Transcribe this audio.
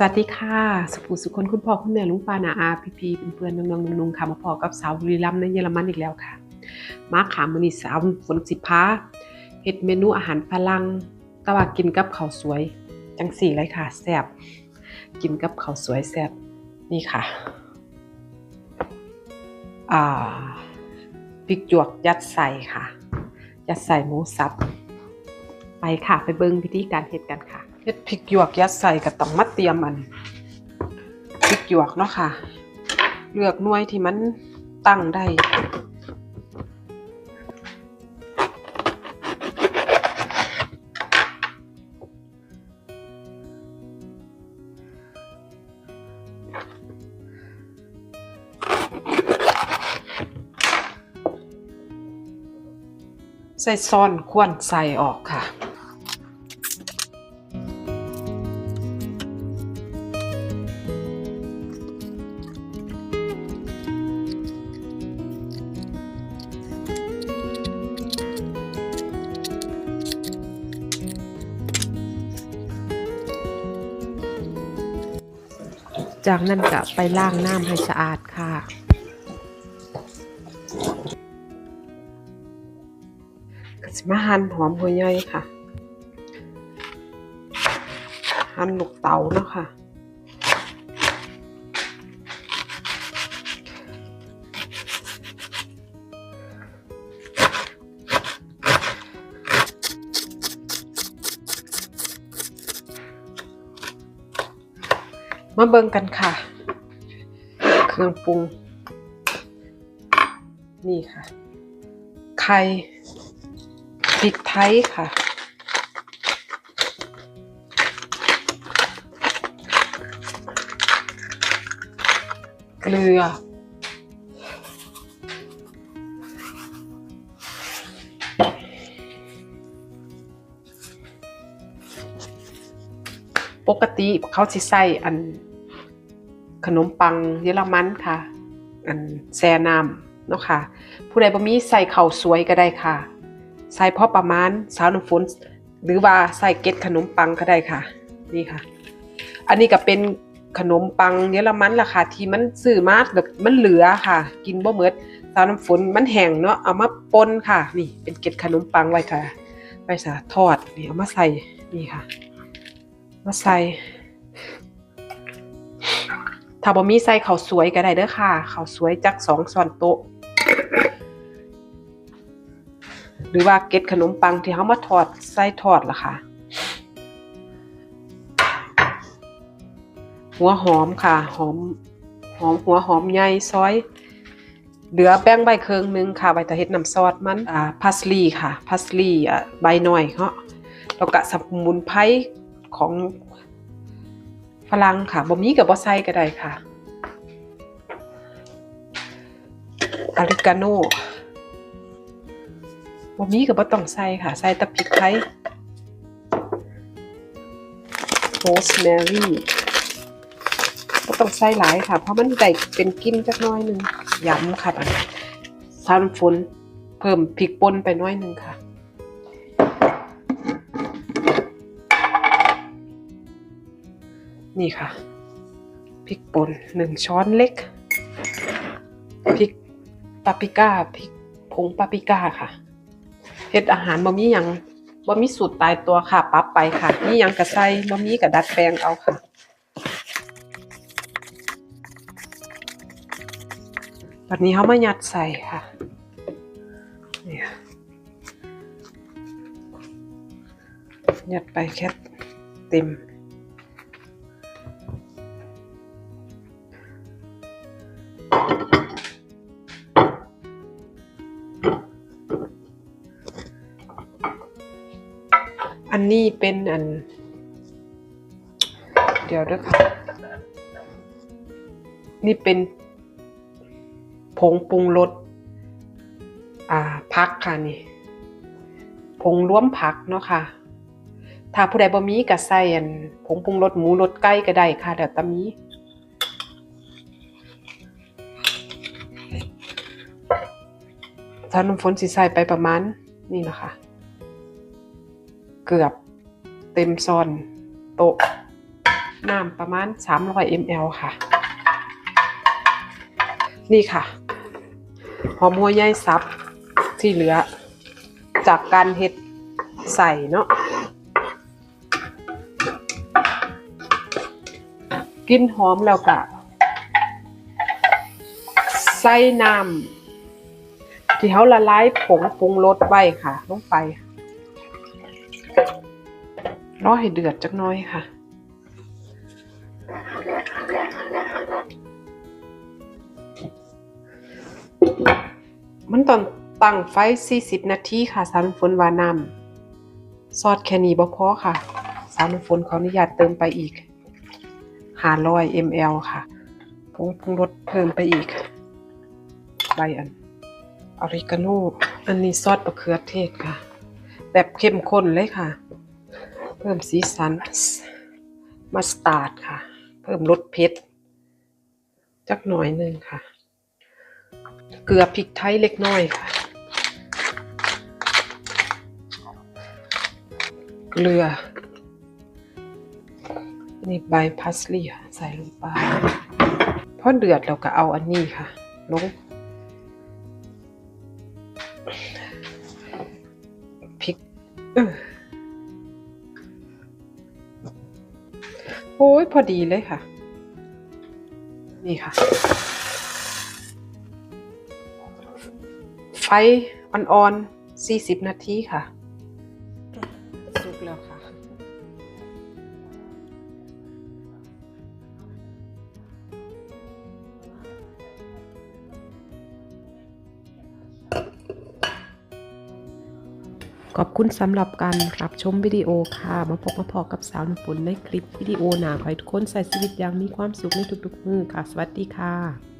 สวัสดีค่ะ สุภูสุคนคุณพ่อคุณแม่ลุงปานาอาพี่พีเป็นเพื่อนน้องๆนุ่งๆค่ะมาพอกับสาวบุรีรัมย์ในเยอรมันอีกแล้วค่ะ มาขามือนี่สาวฝนสิพาเฮ็ดเมนูอาหารฝรั่งต่ว่ากินกับข้าวสวย จังสี่เลยค่ะแซ่บกินกับข้าวสวยแซ่บนี่ค่ะอ่าพริกหยวกยัดใส่ค่ะ ยัดใส่หมูสับ ไปค่ะไปเบิ่งวิธีการเฮ็ดกันค่ะ เฮ็ดพริกหยวกยัดใส่ก็ต้องมาเตรียมมันพริกหยวกเนาะค่ะ เลือกหน่วยที่มันตั้งได้ใส่ซ่อนควนใส่ออกค่ะ จากนั้นก็ไปล้างน้ำให้สะอาดค่ะ ก็จะมาหั่นหอมหัวใหญ่ค่ะ หั่นลูกเต๋าเนาะค่ะ มาเบิ่งกันค่ะ เครื่องปรุง นี่ค่ะ ไข่พริกไทยค่ะ เกลือ ปกติเขาสิใส่อัน ขนมปังเยอรมันค่ะ อันแซน้ำเนาะค่ะ ผู้ใดบ่มีใส่ข้าวสวยก็ได้ค่ะ ใส่พอประมาณสาวน้ำฝนหรือว่าใส่เก็ดขนมปังก็ได้ค่ะ นี่ค่ะ อันนี้ก็เป็นขนมปังเยอรมันล่ะค่ะ ที่มันซื้อมาแบบมันเหลือค่ะ กินบ่หมดสาวน้ำฝนมันแห้งเนาะเอามาปนค่ะ นี่เป็นเก็ดขนมปังไว้ค่ะไว้สาทอดนี่เอามาใส่นี่ค่ะ มาใส่ ถ้าบ่มีใส่ข้าวสวยก็ได้เด้อค่ะข้าวสวยจักสองช้อนโต๊ะ หรือว่าเก็ดขนมปังที่เขามาทอดใส่ทอดล่ะค่ะ หัวหอมค่ะ หอมหอมหัวหอมใหญ่ซอยเหลือแป้งใบเคืองหนึงค่ะใบตะเฮ็ดน้ำซอสมันอ่าพัสลีค่ะพัสลีอะใบหน่อยเนาะแล้วก็สมุนไพรของ ฝรั่งค่ะบ่มีกับบ่ใส่ก็ได้ค่ะอาริกาโน่บ่มีก็บ่ต้องใส่ค่ะ ใส่ต่พริกไทยโรสแมรี่บ่ต้องใส่หลายค่ะ เพราะมันได้เป็นกลิ่นจักน้อยหนึงย้ำค่ะซานฝนเพิ่มพริกป่นไปน้อยหนึงค่ะ นี่ค่ะพริกป่นหนึ่งช้อนเล็กพริกปาปริก้าพริกผงปาปริก้าค่ะเฮ็ดอาหารบ่มีหยังบ่มีสูตรตายตัวค่ะปรับไปค่ะมีหยังกระใส่บ่มีกระดัดแปลงเอาค่ะวันนี้เขามายัดใส่ค่ะนี่ค่ะยัดไปแค่เต็ม อันนี้เป็นอัน เดี๋ยวด้วยค่ะ นี่เป็นผงปรุงรสอ่าพักค่ะนี่ผงร่วมผักเนาะค่ะ ถ้าผู้ใดบ่มีก็ใส่อันผงปรุงรสหมูรสไก่ก็ได้ค่ะเดี๋ยวตามีถ้าน้ำฝนสิใส่ไปประมาณนี่นะคะ เกือบเต็มซอนโต๊ะน้ำประมาณ 300 ml ค่ะ นี่ค่ะ หอมหัวใหญ่ซับที่เหลือ จากการเฮ็ดใส่เนาะกลินหอมแล้วก็ใส่น้ำที่เขาละลายผงปรุงรสไว้ค่ะลงไป รอให้เดือดจักน้อยค่ะ มันตอนตั้งไฟ 40 นาทีค่ะ สาวน้ำฝนวานำซอสแค่นี้บ่พอค่ะ สาวน้ำฝนขออนุญาตเติมไปอีก 500 ml ค่ะผงปรุงรสเพิ่มไปอีกใบอันออริกาโนอันนี้ซอสมะเขือเทศค่ะ แบบเข้มข้นเลยค่ะ พิ่มสีสันมัสตาร์ดค่ะ เพิ่มรสเผ็ดจักหน่อยหนึ่งค่ะ เกลือพริกไทยเล็กน้อยค่ะ เกลือ นี่ใบพาสลีย์ใส่ลงไปพอเดือดเราก็เอาอันนี้ค่ะ ลงพริกเออ โอ้ยพอดีเลยค่ะ นี่ค่ะ ไฟอ่อนๆ40 นาทีค่ะ ขอบคุณสำหรับการรับชมวิดีโอค่ะ มาพบมาพอกับสาวน้ำฝนในคลิปวิดีโอหนาขอให้ทุกคนใส่ชีวิตอย่างมีความสุขในทุกๆมือค่ะ สวัสดีค่ะ